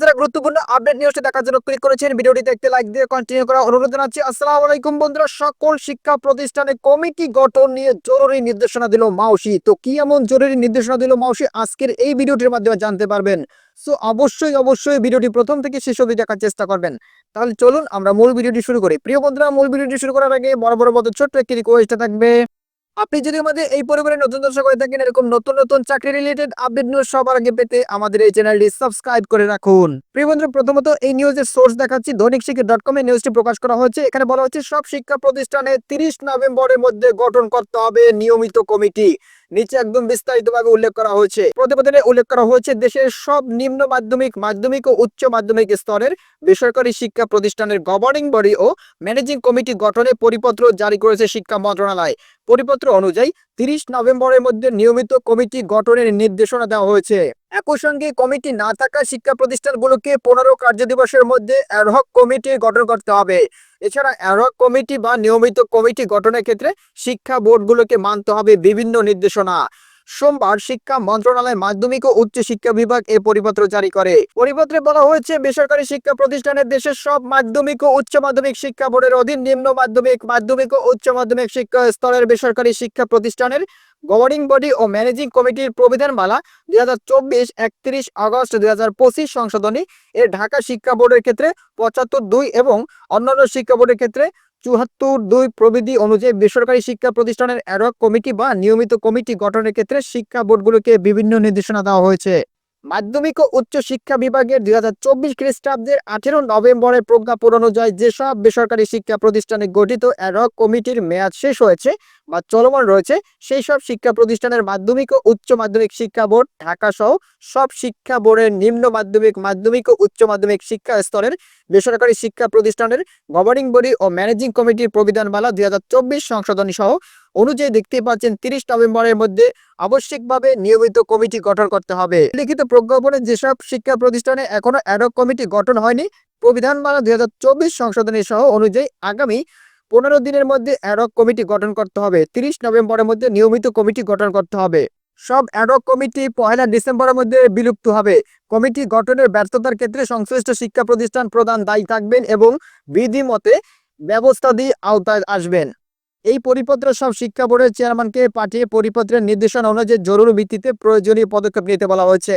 যারা গুরুত্বপূর্ণ আপডেট নিউজটি দেখার জন্য ক্লিক করেছেন, ভিডিওটি দেখতে লাইক দিয়ে কন্টিনিউ করা অনুরোধ জানাচ্ছি। আসসালামু আলাইকুম বন্ধুরা, সকল শিক্ষা প্রতিষ্ঠানে কমিটি গঠন নিয়ে জরুরি নির্দেশনা দিল মাউসি। তো কি এমন জরুরি নির্দেশনা দিল মাউসি? আজকের এই ভিডিওটির মাধ্যমে জানতে পারবেন। সো অবশ্যই অবশ্যই ভিডিওটি প্রথম থেকে শেষ অবধি দেখার চেষ্টা করবেন। তাহলে চলুন আমরা মূল ভিডিওটি শুরু করি। প্রিয় বন্ধুরা, মূল ভিডিওটি শুরু করার আগে বড় বড় মতো ছোট্ট একটি রিকোয়েস্ট থাকবে। আপনি যদি আমাদের এই পরিবারের নতুন দর্শক হয়ে থাকেন, এরকম নতুন নতুন চাকরি রিলেটেড আপডেট নিউজ সবার আগে পেতে আমাদের এই চ্যানেলটি সাবস্ক্রাইব করে রাখুন। প্রিয় বন্ধুরা, প্রথমত এই নিউজের সোর্স দেখাচ্ছি। দৈনিক শিক্ষা ডট কম এ নিউজটি প্রকাশ করা হয়েছে। এখানে বলা হচ্ছে সব শিক্ষা প্রতিষ্ঠানে তিরিশ নভেম্বরের মধ্যে গঠন করতে হবে নিয়মিত কমিটি। নিচে একদম বিস্তারিতভাবে উল্লেখ করা হয়েছে। প্রতিবেদনে উল্লেখ করা হয়েছে, দেশের সব নিম্ন মাধ্যমিক মাধ্যমিক ও উচ্চ মাধ্যমিক স্তরের বেসরকারি শিক্ষা প্রতিষ্ঠানের গভর্নিং বডি ও ম্যানেজিং কমিটি গঠনে পরিপত্র জারি করেছে শিক্ষা মন্ত্রণালয়। পরিপত্র অনুযায়ী তিরিশ নভেম্বরের মধ্যে নিয়মিত কমিটি গঠনের নির্দেশনা দেওয়া হয়েছে। একই সঙ্গে কমিটি না থাকা শিক্ষা প্রতিষ্ঠানগুলোকে পনেরো কার্যদিবসের মধ্যে অ্যাডহক কমিটি গঠন করতে হবে। এছাড়া অ্যাডহক কমিটি বা নিয়মিত কমিটি গঠনের ক্ষেত্রে শিক্ষা বোর্ডগুলোকে মানতে হবে বিভিন্ন নির্দেশনা। সোমবার শিক্ষা মন্ত্রণালয় মাধ্যমিক ও উচ্চ শিক্ষা বিভাগ এই পরিপত্র জারি করে। পরিপত্রে বলা হয়েছে, বেসরকারি শিক্ষা প্রতিষ্ঠানের দেশের সব মাধ্যমিক ও উচ্চ মাধ্যমিক শিক্ষা বোর্ডের অধীন নিম্ন মাধ্যমিক মাধ্যমিক ও উচ্চ মাধ্যমিক শিক্ষা স্তরের বেসরকারি শিক্ষা প্রতিষ্ঠানের গভর্নিং বডি ও ম্যানেজিং কমিটির প্রবিধানমালা দুই হাজার চব্বিশ একত্রিশ আগস্ট দুই হাজার পঁচিশ সংশোধনী এর ঢাকা শিক্ষা বোর্ডের ক্ষেত্রে পঁচাত্তর দুই এবং অন্যান্য শিক্ষা বোর্ডের ক্ষেত্রে চুয়াত্তর দুই প্রবিধি অনুযায়ী বেসরকারি শিক্ষা প্রতিষ্ঠানের অ্যারক কমিটি বা নিয়মিত কমিটি গঠনের ক্ষেত্রে শিক্ষা বোর্ডগুলোকে বিভিন্ন নির্দেশনা দেওয়া হয়েছে। মাধ্যমিক ও উচ্চ শিক্ষা বিভাগের দুই হাজার চব্বিশ খ্রিস্টাব্দের আঠেরো নভেম্বরের প্রজ্ঞাপন অনুযায়ী যেসব বেসরকারি শিক্ষা প্রতিষ্ঠানে গঠিত এরক কমিটির মেয়াদ শেষ হয়েছে বা চলমান রয়েছে, সেই সব শিক্ষা প্রতিষ্ঠানের মাধ্যমিক ও উচ্চ মাধ্যমিক শিক্ষা বোর্ড ঢাকা সহ সব শিক্ষা বোর্ডের নিম্ন মাধ্যমিক মাধ্যমিক ও উচ্চ মাধ্যমিক শিক্ষা স্তরের বেসরকারি শিক্ষা প্রতিষ্ঠানের গভর্নিং বডি ও ম্যানেজিং কমিটির প্রবিধানমালা দুই হাজার চব্বিশ সংশোধনী সহ অনুযায়ী দেখতে পাচ্ছেন তিরিশ নভেম্বরের মধ্যে আবশ্যিকভাবে নিয়মিত কমিটি গঠন করতে হবে। লিখিত প্রজ্ঞাপনে যেসব শিক্ষা প্রতিষ্ঠানে এখনও অ্যাডক কমিটি গঠন হয়নি, প্রবিধানমালা দুই হাজার চব্বিশ সংশোধনী সহ অনুযায়ী আগামী পনেরো দিনের মধ্যে অ্যাডক কমিটি গঠন করতে হবে। তিরিশ নভেম্বরের মধ্যে নিয়মিত কমিটি গঠন করতে হবে। সব অ্যাডক কমিটি পয়লা ডিসেম্বরের মধ্যে বিলুপ্ত হবে। কমিটি গঠনের ব্যর্থতার ক্ষেত্রে সংশ্লিষ্ট শিক্ষা প্রতিষ্ঠান প্রদান দায়ী থাকবেন এবং বিধি মতে ব্যবস্থা দিয়ে আওতায় আসবেন। এই পরিপত্র সব শিক্ষা বোর্ডের চেয়ারম্যানকে পাঠিয়ে পরিপত্রের নির্দেশনা অনুযায়ী জরুরি ভিত্তিতে প্রয়োজনীয় পদক্ষেপ নিতে বলা হয়েছে।